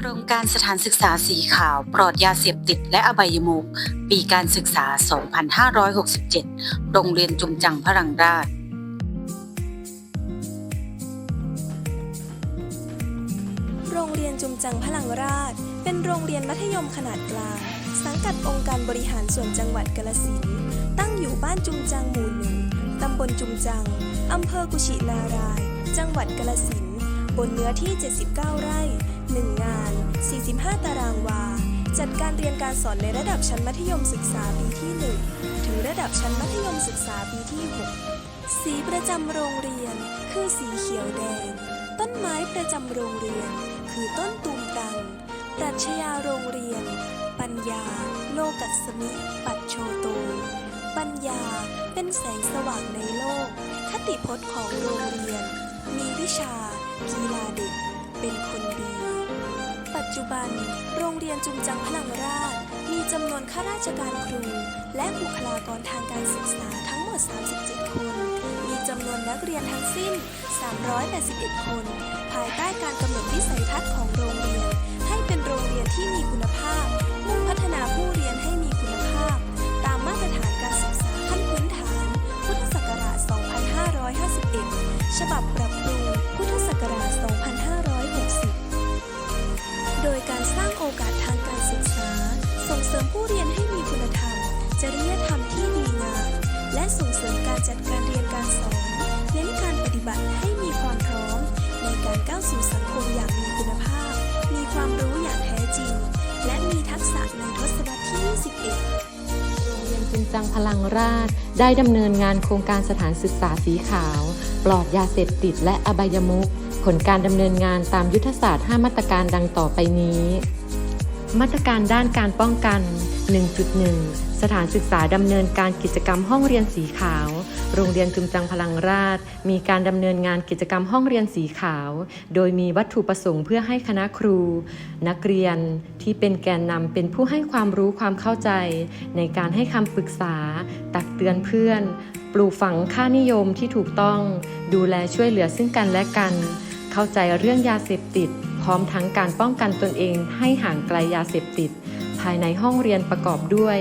โครงการสถานศึกษาสีขาว ปลอดยาเสพติดและอบายมุกปีการศึกษา 2567 โรงเรียนจุมจังพรังราชโรงเรียนจุมจังพลังราช เป็นโรงเรียนมัธยมขนาดกลาง สังกัดองค์การบริหารส่วนจังหวัดกาลสินตั้งอยู่บ้านจุมจังหมู่หนึ่งตำบลจุมจังอำเภอกุชินาราย จังหวัดกาลสินบนเนื้อที่ 79 ไร่ 1 งาน 45 ตารางวา จัดการเรียนการสอนในระดับชั้นมัธยมศึกษาปีที่ 1 ถึงระดับชั้นมัธยมศึกษาปีที่ 6 สีประจำโรงเรียน คือสีเขียวแดง ต้นไม้ประจำโรงเรียน คือต้นตูมตังปรัชญาโรงเรียน ปัญญา โลกัสมิ ปัจโชโต ปัญญาเป็นแสงสว่างในโลก คติพจน์ของโรงเรียน มีวิชา กีฬาเด็ก เป็นคนดี ปัจจุบัน โรงเรียนจุมจังพลังราช มีจำนวนข้าราชการครู และบุคลากรทางการศึกษาทั้งหมด 37 คน มีจำนวนนักเรียนทั้งสิ้น 381 คน ภายใต้การกำหนดวิสัยทัศน์ของโรงเรียน ให้เป็นโรงเรียนที่มีคุณภาพ มุ่งพัฒนาผู้เรียนให้มีคุณภาพ ตามมาตรฐานการศึกษาขั้นพื้นฐาน พุทธศักราช 2551 ฉบับปรับปรุงพุทธศักราช 2560 การสร้างโอกาสทางการศึกษา ส่งเสริมผู้เรียนให้มีคุณธรรม จริยธรรมที่ดีงามและส่งเสริมการจัดการเรียนการสอนเน้นการปฏิบัติให้มีความพร้อม ในการก้าวสู่สังคมอย่างมีคุณภาพ มีความรู้อย่างแท้จริง และมีทักษะในทศวรรษที่ 21 โรงเรียนจุนจังพลังราช ได้ดำเนินงานโครงการสถานศึกษาสีขาว ปลอดยาเสพติดและอบายมุข ลการดำเนินงานตามยุทธศาสตร์ 5 มาตรการดังต่อไปนี้ มาตรการด้านการป้องกัน 1.1 สถานศึกษาดำเนินการกิจกรรมห้องเรียนสีขาว โรงเรียนจุมจังพลังราช มีการดำเนินงานกิจกรรมห้องเรียนสีขาว โดยมีวัตถุประสงค์เพื่อให้คณะครู นักเรียนที่เป็นแกนนำเป็นผู้ให้ความรู้ความเข้าใจ ในการให้คำปรึกษา ตักเตือนเพื่อน ปลูกฝังค่านิยมที่ถูกต้อง ดูแลช่วยเหลือซึ่งกันและกัน เข้าใจเรื่องยาเสพติด พร้อมทั้งการป้องกันตนเองให้ห่างไกลยาเสพติด ภายในห้องเรียนประกอบด้วย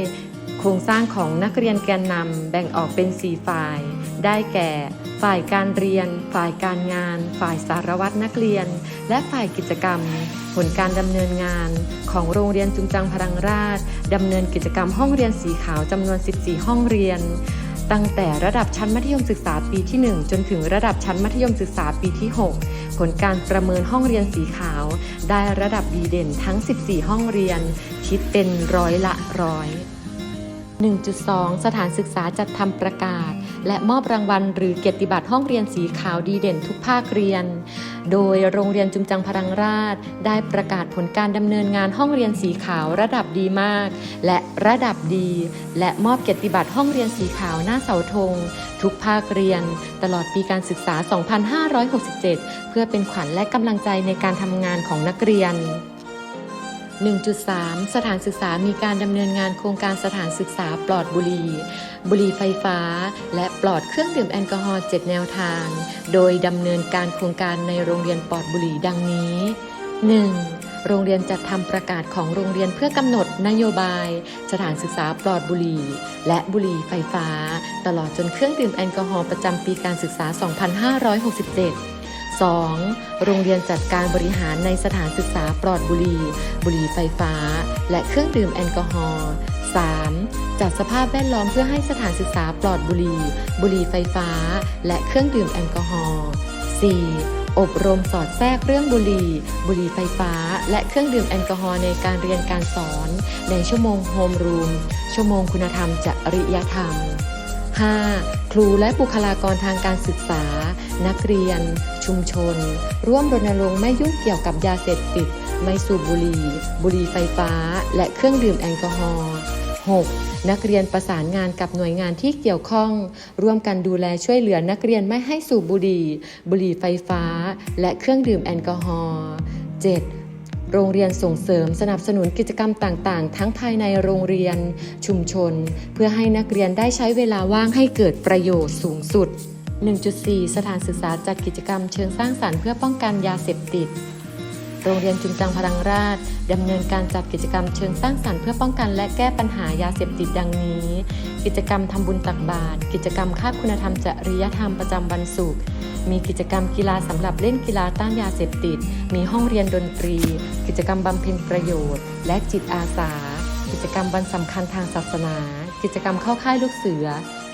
โครงสร้างของนักเรียนแกนนำแบ่งออกเป็น 4 ฝ่าย ได้แก่ ฝ่ายการเรียน ฝ่ายการงาน ฝ่ายสารวัตรนักเรียน และฝ่ายกิจกรรม ผลการดำเนินงานของโรงเรียนจุงจังพลังราชดำเนินกิจกรรมห้องเรียนสีขาวจำนวน 14 ห้องเรียน ตั้งแต่ระดับชั้นมัธยมศึกษาปีที่ 1 จนถึงระดับชั้นมัธยมศึกษาปีที่ 6 ผลการประเมินห้องเรียนสีขาว ได้ระดับดีเด่นทั้ง 14 ห้องเรียน คิดเป็นร้อยละร้อย 1.2 สถานศึกษาจัดทำประกาศ และมอบรางวัล หรือเกียรติบัตรห้องเรียนสีขาวดีเด่นทุกภาคเรียน โดยโรงเรียนจุมจังพรังราช ได้ประกาศผลการดำเนินงานห้องเรียนสีขาวระดับดีมาก และระดับดี และมอบเกียรติบัตรห้องเรียนสีขาวหน้าเสาธง ทุกภาคเรียน ตลอดปีการศึกษา 2567 เพื่อเป็นขวัญและกำลังใจในการทำงานของนักเรียน 1.3 สถานศึกษามีการดำเนินงานโครงการสถานศึกษาปลอดบุหรี่ บุหรี่ไฟฟ้า และปลอดเครื่องดื่มแอลกอฮอล์7แนวทาง โดยดำเนินการโครงการในโรงเรียนปลอดบุหรี่ดังนี้ 1. โรงเรียนจัดทำประกาศของโรงเรียนเพื่อกำหนดนโยบาย สถานศึกษาปลอดบุหรี่ และบุหรี่ไฟฟ้า ตลอดจนเครื่องดื่มแอลกอฮอล์ประจำปีการศึกษา 2567 2. โรงเรียนจัดการบริหารในสถานศึกษาปลอดบุหรี่ บุหรี่ไฟฟ้า และเครื่องดื่มแอลกอฮอล์ 3. จัดสภาพแวดล้อมเพื่อให้สถานศึกษาปลอดบุหรี่ บุหรี่ไฟฟ้า และเครื่องดื่มแอลกอฮอล์ 4. อบรมสอดแทรกเรื่องบุหรี่ บุหรี่ไฟฟ้า และเครื่องดื่มแอลกอฮอล์ในการเรียนการสอน ในชั่วโมงโฮมรูม ชั่วโมงคุณธรรมจริยธรรม 5. ครูและบุคลากรทางการศึกษา นักเรียน ชุมชน ร่วมรณรงค์ไม่ยุ่งเกี่ยวกับยาเสพติด ไม่สูบบุหรี่ บุหรี่ไฟฟ้า และเครื่องดื่มแอลกอฮอล์ 6. นักเรียนประสานงานกับหน่วยงานที่เกี่ยวข้อง ร่วมกันดูแลช่วยเหลือนักเรียนไม่ให้สูบบุหรี่ บุหรี่ไฟฟ้า และเครื่องดื่มแอลกอฮอล์ 7. โรงเรียนส่งเสริมสนับสนุนกิจกรรมต่างๆ ทั้งภายในโรงเรียน ชุมชน เพื่อให้นักเรียนได้ใช้เวลาว่างให้เกิดประโยชน์สูงสุด 1.4 สถานศึกษาจัดกิจกรรมเชิงสร้างสรรค์เพื่อป้องกันยาเสพติด โรงเรียนจุมจังพลังราชดำเนินการจัดกิจกรรมเชิงสร้างสรรค์เพื่อป้องกันและแก้ปัญหายาเสพติดดังนี้ กิจกรรมทำบุญตักบาตรกิจกรรมค่าบคุณธรรมจริยธรรมประจำวันศุกร์มีกิจกรรมกีฬาสำหรับเล่นกีฬาต้านยาเสพติด มีห้องเรียนดนตรี กิจกรรมบำเพ็ญประโยชน์ และจิตอาสา กิจกรรมวันสำคัญทางศาสนา กิจกรรมเข้าค่ายลูกเสือ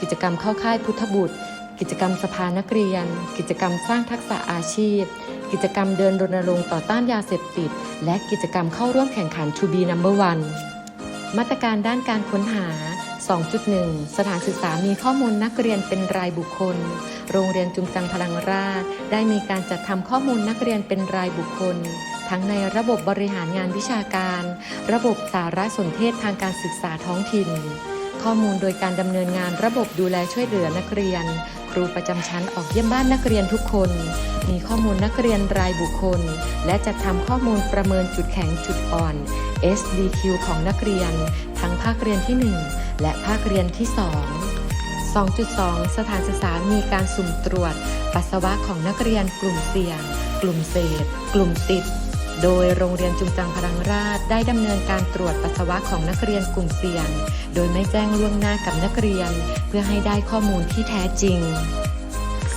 กิจกรรมเข้าค่ายพุทธบุตร กิจกรรมสภานักเรียน กิจกรรมสร้างทักษะอาชีพ กิจกรรมเดินรณรงค์ต่อต้านยาเสพติด และกิจกรรมเข้าร่วมแข่งขัน To be number one มาตรการด้านการค้นหา 2.1 สถานศึกษามีข้อมูลนักเรียนเป็นรายบุคคล โรงเรียนจุมจังพลังราชได้มีการจัดทำข้อมูลนักเรียนเป็นรายบุคคล ทั้งในระบบบริหารงานวิชาการ ระบบสารสนเทศทางการศึกษาท้องถิ่น ข้อมูลโดยการดำเนินงานระบบดูแลช่วยเหลือนักเรียน ครูประจำชั้นออกเยี่ยมบ้านนักเรียนทุกคน มีข้อมูลนักเรียนรายบุคคล และจัดทำข้อมูลประเมินจุดแข็งจุดอ่อน SDQ ของนักเรียน ทั้งภาคเรียนที่ 1 และภาคเรียนที่ 2 2.2 สถานศึกษามีการสุ่มตรวจ ปัสสาวะของนักเรียนกลุ่มเสี่ยง กลุ่มเสพ กลุ่มติด โดยโรงเรียนจุมจังพลังราชได้ดำเนินการตรวจปัสสาวะของนักเรียนกลุ่มเสี่ยง โดยไม่แจ้งล่วงหน้ากับนักเรียน เพื่อให้ได้ข้อมูลที่แท้จริง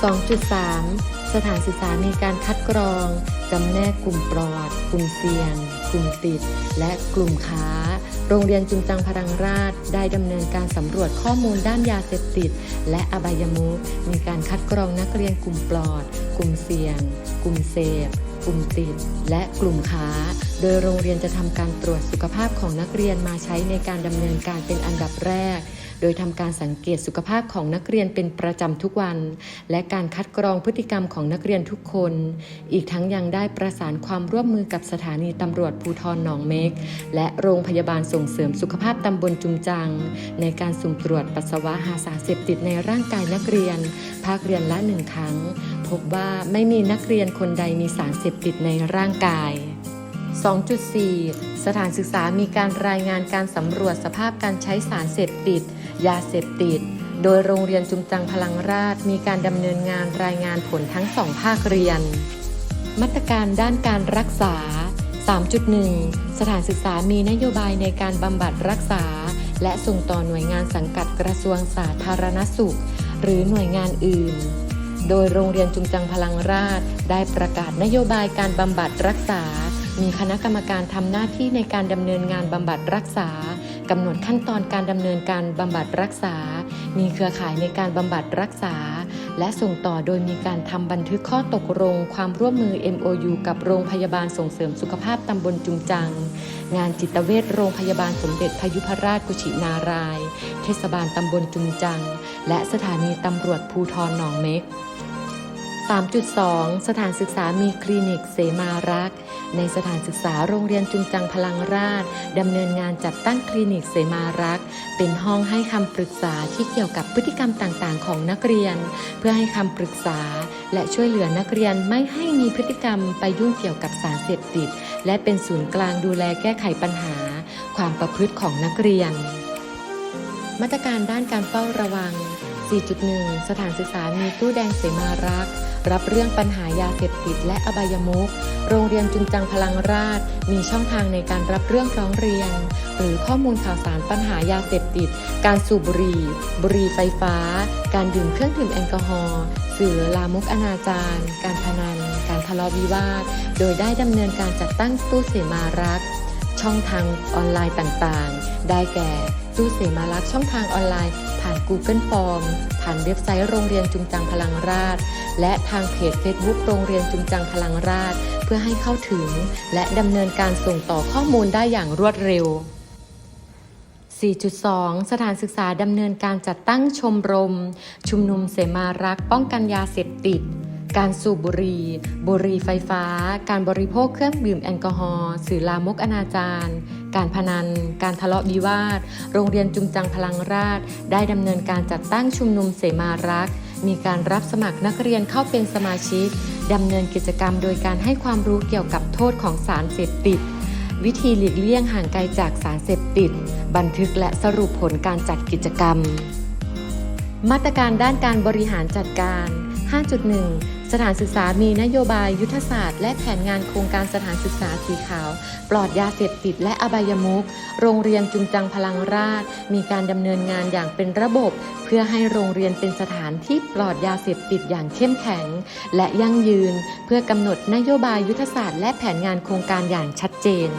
2.3 สถานศึกษามีการคัดกรองจำแนกกลุ่มปลอด กลุ่มเสี่ยง กลุ่มติด และกลุ่มค้า โรงเรียนจุมจังพลังราช ได้ดำเนินการสำรวจข้อมูลด้านยาเสพติด และอบายมุขมีการคัดกรองนักเรียนกลุ่มปลอด กลุ่มเสี่ยง กลุ่มเสพ กลุ่มติด และกลุ่มค้า โดยโรงเรียนจะทำการตรวจสุขภาพของนักเรียนมาใช้ในการดำเนินการเป็นอันดับแรก โดยทำการสังเกตสุขภาพของนักเรียนเป็นประจำทุกวัน และการคัดกรองพฤติกรรมของนักเรียนทุกคน อีกทั้งยังได้ประสานความร่วมมือกับสถานีตำรวจภูทรหนองเมก และโรงพยาบาลส่งเสริมสุขภาพตำบลจุมจัง ในการสุ่มตรวจปัสสาวะหาสารเสพติดในร่างกายนักเรียน ภาคเรียนละหนึ่งครั้ง พบว่าไม่มีนักเรียนคนใดมีสารเสพติดในร่างกาย 2.4 สถานศึกษามีการรายงานการสำรวจสภาพการใช้สารเสพติด ยาเสพติด โดยโรงเรียนจุมจังพลังราช มีการดำเนินงานรายงานผลทั้งสองภาคเรียน มาตรการด้านการรักษา 3.1 สถานศึกษามีนโยบายในการบำบัดรักษา และส่งต่อหน่วยงานสังกัดกระทรวงสาธารณสุข หรือหน่วยงานอื่น โดยโรงเรียนจุมจังพลังราช ได้ประกาศนโยบายการบำบัดรักษา มีคณะกรรมการทำหน้าที่ในการดำเนินงานบำบัดรักษา กำหนดขั้นตอนการดำเนินการบำบัดรักษา มีเครือข่ายในการบำบัดรักษา และส่งต่อโดยมีการทำบันทึกข้อตกลงความร่วมมือ MOU กับโรงพยาบาลส่งเสริมสุขภาพตำบลจุมจัง งานจิตเวชโรงพยาบาลสมเด็จพยุพราชกุชินาราย เทศบาลตำบลจุมจัง และสถานีตำรวจภูทรหนองเม็ก3.2 สถานศึกษามีคลินิกเสมารัก ในสถานศึกษาโรงเรียนจุมจังพลังราชดำเนินงานจัดตั้งคลินิกเสมารัก เป็นห้องให้คำปรึกษาที่เกี่ยวกับพฤติกรรมต่างๆ ของนักเรียน เพื่อให้คำปรึกษา และช่วยเหลือนักเรียนไม่ให้มีพฤติกรรมไปยุ่งเกี่ยวกับสารเสพติด และเป็นศูนย์กลางดูแลแก้ไขปัญหา ความประพฤติของนักเรียน มาตรการด้านการเฝ้าระวัง 4.1 สถานศึกษามีตู้แดงเสมารัก รับเรื่องปัญหายาเสพติดและอบายมุขโรงเรียนจุนจังพลังราช มีช่องทางในการรับเรื่องร้องเรียน หรือข้อมูลข่าวสารปัญหายาเสพติด การสูบบุหรี่ บุหรี่ไฟฟ้า การดื่มเครื่องดื่มแอลกอฮอล์สื่อลามกอนาจารการพนัน การทะเลาะวิวาท โดยได้ดำเนินการจัดตั้งตู้เสมารัก ช่องทางออนไลน์ต่างๆ ได้แก่ตู้เสมารักช่องทางออนไลน์ Google Form ผ่านเว็บไซต์โรงเรียนจุมจังพลังราช และทางเพจ Facebook โรงเรียนจุมจังพลังราช เพื่อให้เข้าถึง และดำเนินการส่งต่อข้อมูลได้อย่างรวดเร็ว 4.2 สถานศึกษาดำเนินการจัดตั้งชมรม ชุมนุมเสมารักป้องกันยาเสพติด การสูบบุหรี่ บุหรี่ไฟฟ้า การบริโภคเครื่องดื่มแอลกอฮอล์สื่อลามกอนาจาร การพนัน การทะเลาะวิวาท โรงเรียนจุมจังพลังราช ได้ดำเนินการจัดตั้งชุมนุมเสมารัก มีการรับสมัครนักเรียนเข้าเป็นสมาชิกดำเนินกิจกรรมโดยการให้ความรู้เกี่ยวกับโทษของสารเสพติด วิธีหลีกเลี่ยงห่างไกลจากสารเสพติด บันทึกและสรุปผลการจัดกิจกรรม มาตรการด้านการบริหารจัดการ 5.1 สถานศึกษามีนโยบายยุทธศาสตร์และแผนงานโครงการสถานศึกษาสีขาว ปลอดยาเสพติดและอบายมุขโรงเรียนจุงจังพลังราช มีการดำเนินงานอย่างเป็นระบบ เพื่อให้โรงเรียนเป็นสถานที่ปลอดยาเสพติดอย่างเข้มแข็ง และยั่งยืน เพื่อกำหนดนโยบายยุทธศาสตร์และแผนงานโครงการอย่างชัดเจน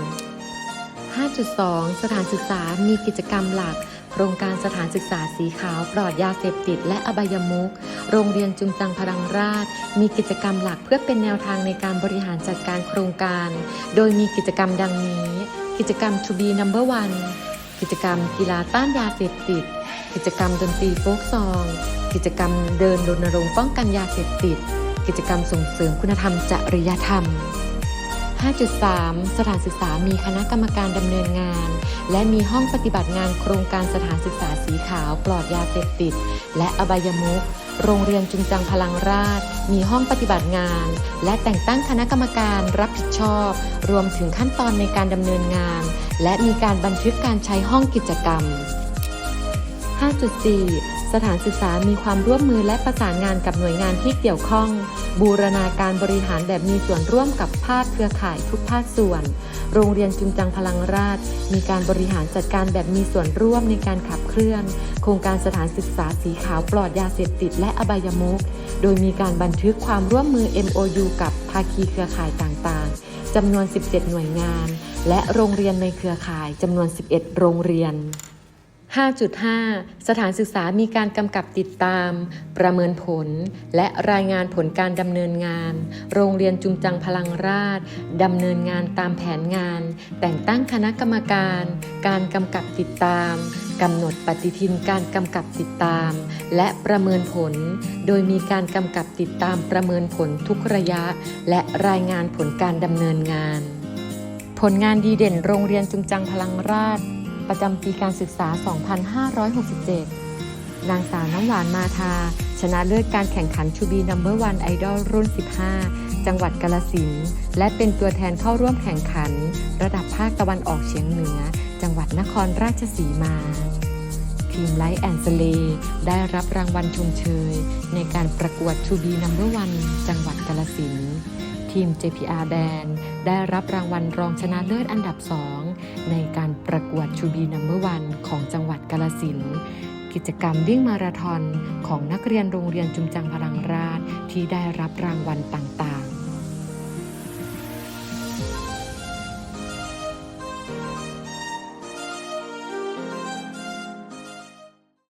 5.2 สถานศึกษามีกิจกรรมหลัก โครงการสถานศึกษาสีขาวปลอดยาเสพติดและอบายมุขโรงเรียนจุงจังพลังราช มีกิจกรรมหลักเพื่อเป็นแนวทางในการบริหารจัดการโครงการ โดยมีกิจกรรมดังนี้ กิจกรรม To be number one กิจกรรมกีฬาต้านยาเสพติด กิจกรรมดนตรีโฟกซอง กิจกรรมเดินรณรงค์ป้องกันยาเสพติด กิจกรรมส่งเสริมคุณธรรมจริยธรรม 5.3 สถานศึกษามีคณะกรรมการดำเนินงาน และมีห้องปฏิบัติงานโครงการสถานศึกษาสีขาวปลอดยาเสพติด และอบายมุขโรงเรียนจุงจังพลังราช มีห้องปฏิบัติงาน และแต่งตั้งคณะกรรมการรับผิดชอบ รวมถึงขั้นตอนในการดำเนินงาน และมีการบันทึกการใช้ห้องกิจกรรม 5.4 สถานศึกษามีความร่วมมือและประสานงานกับหน่วยงานที่เกี่ยวข้อง บูรณาการบริหารแบบมีส่วนร่วมกับภาคเครือข่ายทุกภาคส่วน โรงเรียนจุงจังพลังราช มีการบริหารจัดการแบบมีส่วนร่วมในการขับเคลื่อน โครงการสถานศึกษาสีขาวปลอดยาเสพติดและอบายมุขโดยมีการบันทึกความร่วมมือ MOU กับภาคีเครือข่ายต่างๆจำนวน 17 หน่วยงาน และโรงเรียนในเครือข่ายจำนวน 11 โรงเรียน 5.5 สถานศึกษามีการกำกับติดตาม ประเมินผล และรายงานผลการดำเนินงาน โรงเรียนจุงจังพลังราชดำเนินงานตามแผนงาน แต่งตั้งคณะกรรมการ การกำกับติดตามกำหนดปฏิทินการกำกับติดตาม และประเมินผล โดยมีการกำกับติดตามประเมินผลทุกระยะ และรายงานผลการดำเนินงาน ผลงานดีเด่นโรงเรียนจุงจังพลังราช ประจำปีการศึกษา 2567 นางสาวน้ำหวานมาทา ชนะเลิศการแข่งขันชูบีนัมเบอร์วันไอดอลรุ่น 15 จังหวัดกาลสินและเป็นตัวแทนเข้าร่วมแข่งขัน ระดับภาคตะวันออกเฉียงเหนือ จังหวัดนครราชสีมาทีมไลท์แอนด์สเลได้รับรางวัลชมเชย ในการประกวดชูบีนัมเบอร์วันจังหวัดกาลสิน ทีม JPR Band ได้รับรางวัลรองชนะเลิศอันดับ2ในการประกวดชูบีนัมเบอร์วันของจังหวัดกาลสินกิจกรรมวิ่งมาราธอนของนักเรียนโรงเรียนจุมจังพลังราชที่ได้รับรางวัลต่างๆ